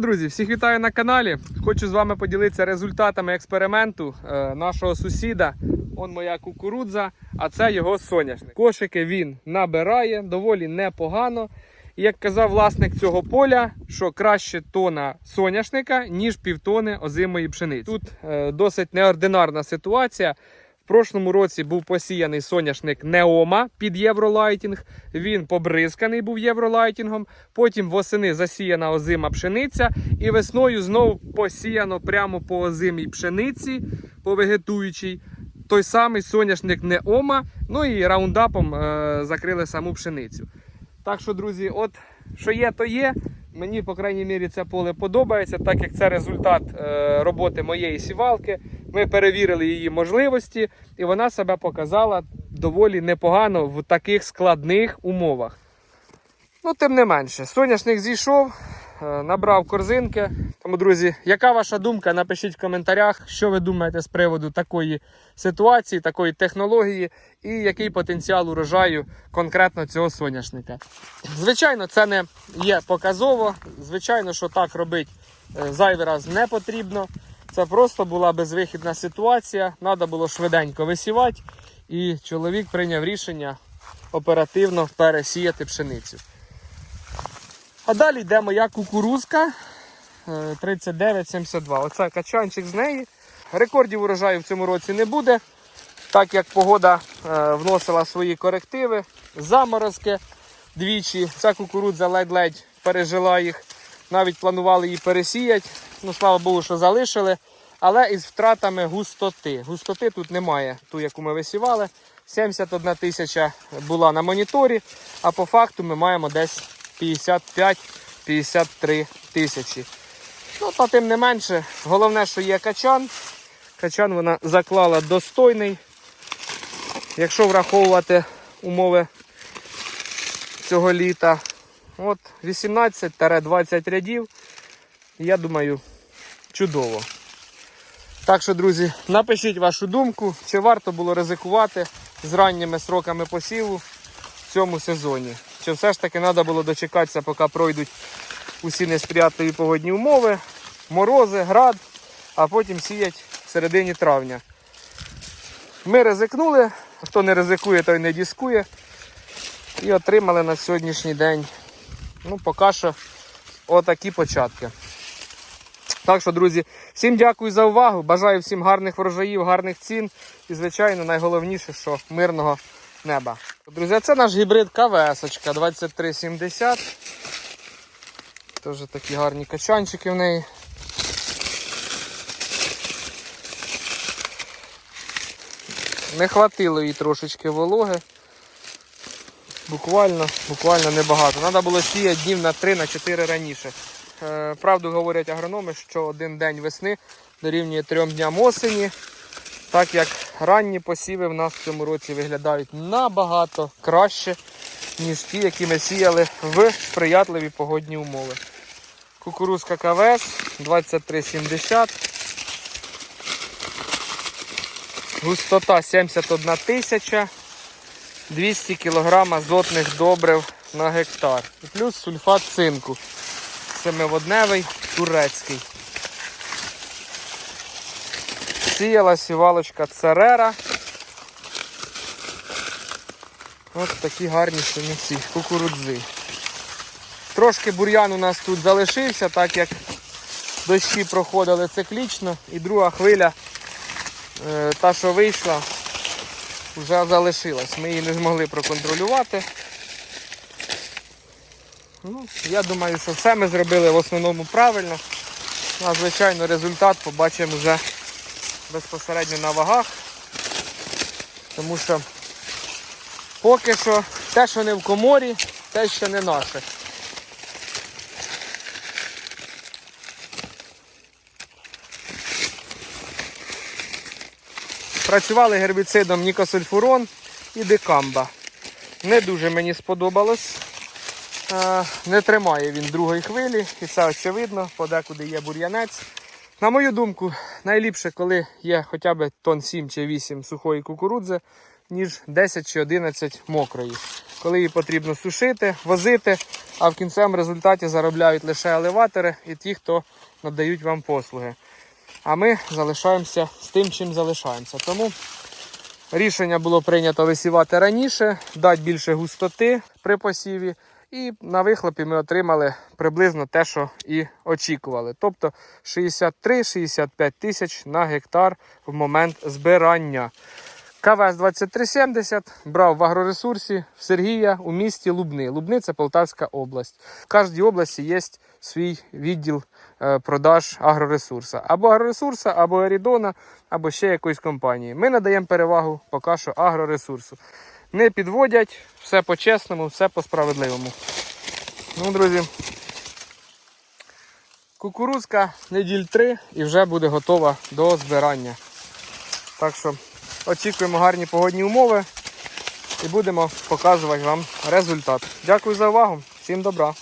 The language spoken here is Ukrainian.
Друзі, всіх вітаю на каналі. Хочу з вами поділитися результатами експерименту е, нашого сусіда. Он моя кукурудза, а це його соняшник. Кошики він набирає доволі непогано. Як казав власник цього поля, що краще тона соняшника, ніж півтони озимої пшениці. Тут е, досить неординарна ситуація. В прошлому році був посіяний соняшник Неома під євролайтінг. Він побризканий був євролайтінгом. Потім восени засіяна озима пшениця, і весною знову посіяно прямо по озимій пшениці, по вегетуючій. Той самий соняшник Неома. Ну і раундапом е, закрили саму пшеницю. Так що, друзі, от що є, то є. Мені, по крайній мірі, це поле подобається, так як це результат е, роботи моєї сівалки. Ми перевірили її можливості, і вона себе показала доволі непогано в таких складних умовах. Ну, тим не менше, соняшник зійшов, е, набрав корзинки. Тому, друзі, яка ваша думка? Напишіть в коментарях, що ви думаєте з приводу такої ситуації, такої технології і який потенціал урожаю конкретно цього соняшника. Звичайно, це не є показово. Звичайно, що так робити е, зайвий раз не потрібно. Це просто була безвихідна ситуація. Треба було швиденько висівати, і чоловік прийняв рішення оперативно пересіяти пшеницю. А далі йде моя кукурузка е, 3972. Оце качанчик з неї. Рекордів урожаю в цьому році не буде, так як погода е, вносила свої корективи, заморозки двічі. Ця кукурудза ледь-ледь пережила їх. Навіть планували її пересіяти. Ну, слава Богу, що залишили. Але із втратами густоти. Густоти тут немає, ту, яку ми висівали. 71 тисяча була на моніторі, а по факту ми маємо десь 55-53 тисячі. Ну, та тим не менше, головне, що є качан. Качан вона заклала достойний. Якщо враховувати умови цього літа, от 18-20 рядів, я думаю, чудово. Так що, друзі, напишіть вашу думку, чи варто було ризикувати з ранніми сроками посіву в цьому сезоні. Чи все ж таки треба було дочекатися, поки пройдуть усі несприятливі погодні умови, морози, град, а потім сіять в середині травня. Ми ризикнули, хто не ризикує, той не дискує. І отримали на сьогоднішній день, ну, поки що, отакі початки. Так що, друзі, всім дякую за увагу. Бажаю всім гарних врожаїв, гарних цін. І, звичайно, найголовніше, що мирного неба. Друзі, це наш гібрид КВС 2370. Теж такі гарні качанчики в неї. Не хватило їй трошечки вологи. Буквально, буквально небагато. Треба було сіяти днів на 3 на 4 раніше. Е, Правду говорять агрономи, що один день весни дорівнює трьом дням осені, так як ранні посіви в нас в цьому році виглядають набагато краще, ніж ті, які ми сіяли в сприятливі погодні умови. Кукурузка КВС 2370. Густота 71 тисяча, 200 кг азотних добрив на гектар. І плюс сульфат цинку. Семиводневий турецький. Сіяла сівалочка Церера. Ось такі гарні синиці, кукурудзи. Трошки бур'ян у нас тут залишився, так як дощі проходили циклічно і друга хвиля, е, та що вийшла, вже залишилась. Ми її не змогли проконтролювати. Ну, Я думаю, що все ми зробили в основному правильно. Ну, А звичайно результат побачимо вже безпосередньо на вагах. Тому що поки що те, що не в коморі, те ще не наше. Працювали гербіцидом Нікосульфурон і Декамба. Не дуже мені сподобалось. Е, Не тримає він другої хвилі, і це очевидно, подекуди є бур'янець. На мою думку, найліпше, коли є хоча б тон 7 чи 8 сухої кукурудзи, ніж 10 чи 11 мокрої. Коли її потрібно сушити, возити, а в кінцевому результаті заробляють лише елеватори і ті, хто надають вам послуги. А ми залишаємося з тим, чим залишаємося. Тому рішення було прийнято висівати раніше, дати більше густоти при посіві. І на вихлопі ми отримали приблизно те, що і очікували. Тобто 63-65 тисяч на гектар в момент збирання. КВС 2370 брав в агроресурсі в Сергія у місті Лубни. Лубни це Полтавська область. В кожній області є свій відділ продаж агроресурса. Або агроресурса, або Ерідона, або ще якоїсь компанії. Ми надаємо перевагу поки що агроресурсу. Не підводять, все по-чесному, все по-справедливому. Ну, друзі, кукурузка неділь 3 і вже буде готова до збирання. Так що очікуємо гарні погодні умови і будемо показувати вам результат. Дякую за увагу, всім добра!